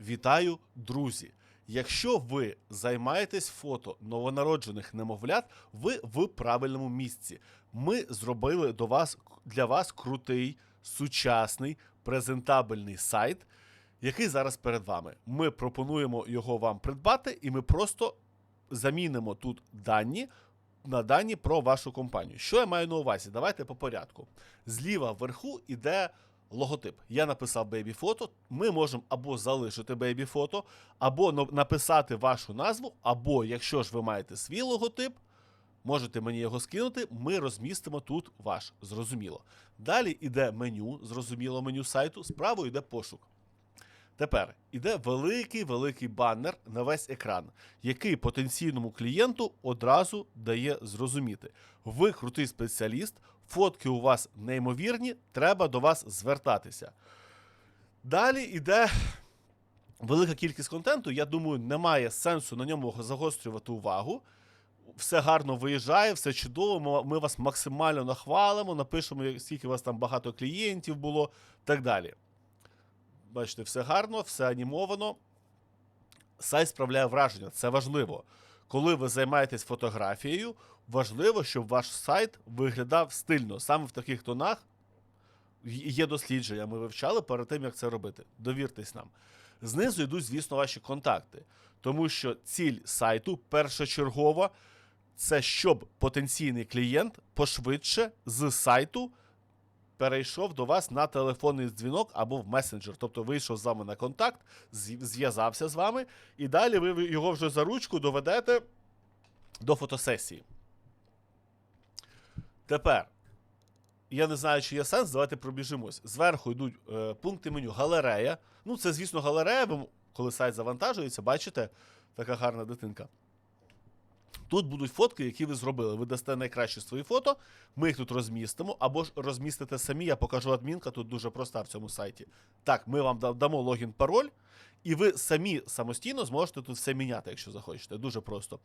Вітаю, друзі! Якщо ви займаєтесь фото новонароджених немовлят, ви в правильному місці. Ми зробили до вас для вас крутий, сучасний, презентабельний сайт, який зараз перед вами. Ми пропонуємо його вам придбати, і ми просто замінимо тут дані на дані про вашу компанію. Що я маю на увазі? Давайте по порядку. Зліва вверху іде логотип. Я написав бейбі-фото. Ми можемо або залишити бейбі-фото, або написати вашу назву, або якщо ж ви маєте свій логотип, можете мені його скинути. Ми розмістимо тут ваш. Зрозуміло. Далі йде меню, зрозуміло меню сайту, справа йде пошук. Тепер іде великий великий баннер на весь екран, який потенційному клієнту одразу дає зрозуміти. Ви крутий спеціаліст, фотки у вас неймовірні, треба до вас звертатися. Далі йде велика кількість контенту. Я думаю, немає сенсу на ньому загострювати увагу. Все гарно виїжджає, все чудово. Ми вас максимально нахвалимо, напишемо, скільки у вас там багато клієнтів було, так далі. Бачите, все гарно, все анімовано. Сайт справляє враження, це важливо. Коли ви займаєтесь фотографією, важливо, щоб ваш сайт виглядав стильно. Саме в таких тонах є дослідження, ми вивчали перед тим, як це робити. Довіртесь нам. Знизу йдуть, звісно, ваші контакти. Тому що ціль сайту першочергова це щоб потенційний клієнт пошвидше з сайту перейшов до вас на телефонний дзвінок або в месенджер. Тобто вийшов з вами на контакт, зв'язався з вами, і далі ви його вже за ручку доведете до фотосесії. Тепер. Я не знаю, чи є сенс, давайте пробіжимось. Зверху йдуть е, пункти меню галерея. Ну, це, звісно, галерея, м- коли сайт завантажується, бачите, така гарна дитинка. Тут будуть фотки, які ви зробили. Ви дасте найкращі свої фото, ми їх тут розмістимо, або ж розмістите самі, я покажу адмінка, тут дуже проста в цьому сайті. Так, ми вам дамо логін, пароль, і ви самі самостійно зможете тут все міняти, якщо захочете. Дуже просто.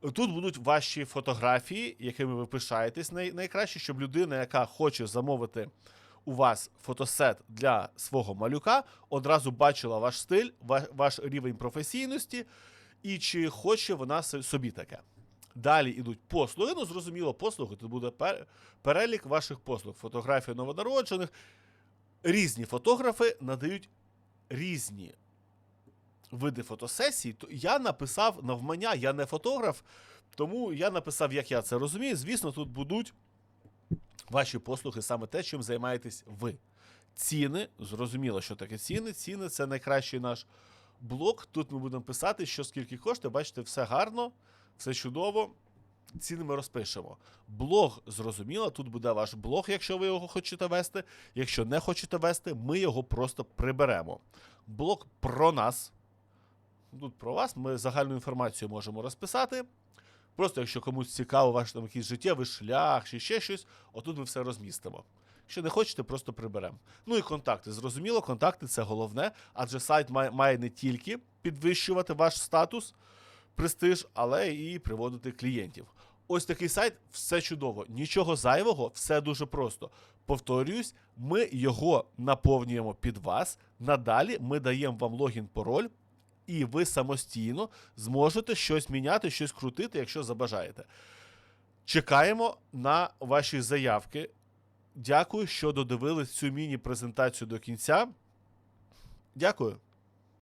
Тут будуть ваші фотографії, якими ви пишаєтесь най- найкраще, щоб людина, яка хоче замовити у вас фотосет для свого малюка, одразу бачила ваш стиль, ва- ваш рівень професійності, і чи хоче вона собі таке. Далі йдуть послуги. Ну, зрозуміло, послуги. Тут буде перелік ваших послуг. Фотографії новонароджених. Різні фотографи надають різні види фотосесій, я написав навмання, я не фотограф, тому я написав, як я це розумію. Звісно, тут будуть ваші послуги саме те, чим займаєтесь ви. Ціни, зрозуміло, що таке ціни. Ціни це найкращий наш блок. Тут ми будемо писати, що скільки коштує. Бачите, все гарно, все чудово. Ціни ми розпишемо. Блог зрозуміло, тут буде ваш блог, якщо ви його хочете вести. Якщо не хочете вести, ми його просто приберемо. Блог про нас. Тут про вас ми загальну інформацію можемо розписати. Просто якщо комусь цікаво ваш там якийсь життєвий шлях чи ще щось, отут ми все розмістимо. Якщо не хочете, просто приберемо. Ну і контакти. Зрозуміло, контакти це головне, адже сайт має не тільки підвищувати ваш статус, престиж, але і приводити клієнтів. Ось такий сайт, все чудово, нічого зайвого, все дуже просто. Повторююсь, ми його наповнюємо під вас. Надалі ми даємо вам логін, пароль, і ви самостійно зможете щось міняти, щось крутити, якщо забажаєте. Чекаємо на ваші заявки. Дякую, що додивились цю міні-презентацію до кінця. Дякую.